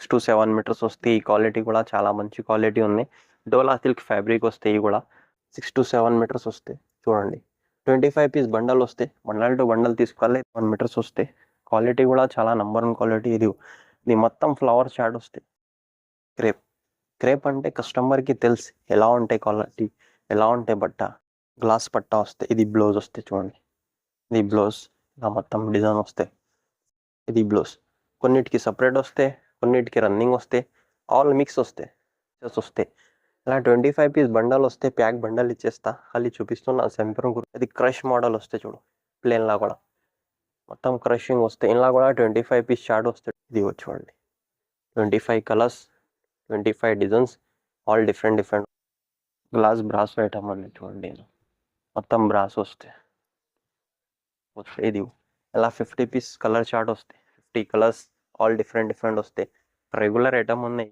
Six to seven metres వస్తే ఈ quality కూడా చాలా మంచి క్వాలిటీ ఉన్నాయి డోలా సిల్క్ ఫ్యాబ్రిక్ వస్తే ఇవి కూడా సిక్స్ టు సెవెన్ మీటర్స్ వస్తే చూడండి. ట్వంటీ ఫైవ్ పీస్ బండల్ వస్తే బండల్ టు బండల్ తీసుకోవాలి. వన్ మీటర్స్ వస్తే క్వాలిటీ కూడా చాలా నంబర్ వన్ క్వాలిటీ ఇది. ఇది మొత్తం ఫ్లవర్ చాట్ వస్తే క్రేప్. క్రేప్ అంటే కస్టమర్కి తెలుసు ఎలా ఉంటాయి క్వాలిటీ ఎలా ఉంటాయి బట్ట. గ్లాస్ పట్టా వస్తే ఇది బ్లౌజ్ వస్తే చూడండి. ఇది బ్లౌజ్ ఇలా మొత్తం డిజైన్ వస్తాయి ఇది బ్లౌజ్. కొన్నిటికి సపరేట్ వస్తే కొన్నిటికి రన్నింగ్ వస్తే ఆల్ మిక్స్ వస్తాయి చెస్ వస్తాయి ఇలా ట్వంటీ ఫైవ్ పీస్ బండల్ వస్తే ప్యాక్ బండల్ ఇచ్చేస్తా అది చూపిస్తున్నా సెంపరం ఇది క్రష్ మోడల్ వస్తే చూడు ప్లేన్ లా కూడా. మొత్తం క్రషింగ్ వస్తాయి ఇలా కూడా ట్వంటీ ఫైవ్ పీస్ షార్ట్ వస్తాయి ఇది చూడండి. Twenty five colours twenty five designs all different different glass brass item అండి చూడండి మొత్తం బ్రాస్ వస్తాయి వస్తే ఇది ఇలా ఫిఫ్టీ పీస్ కలర్ చార్ట్ వస్తాయి fifty colours all different different వస్తాయి. రెగ్యులర్ ఐటమ్ ఉన్నాయి.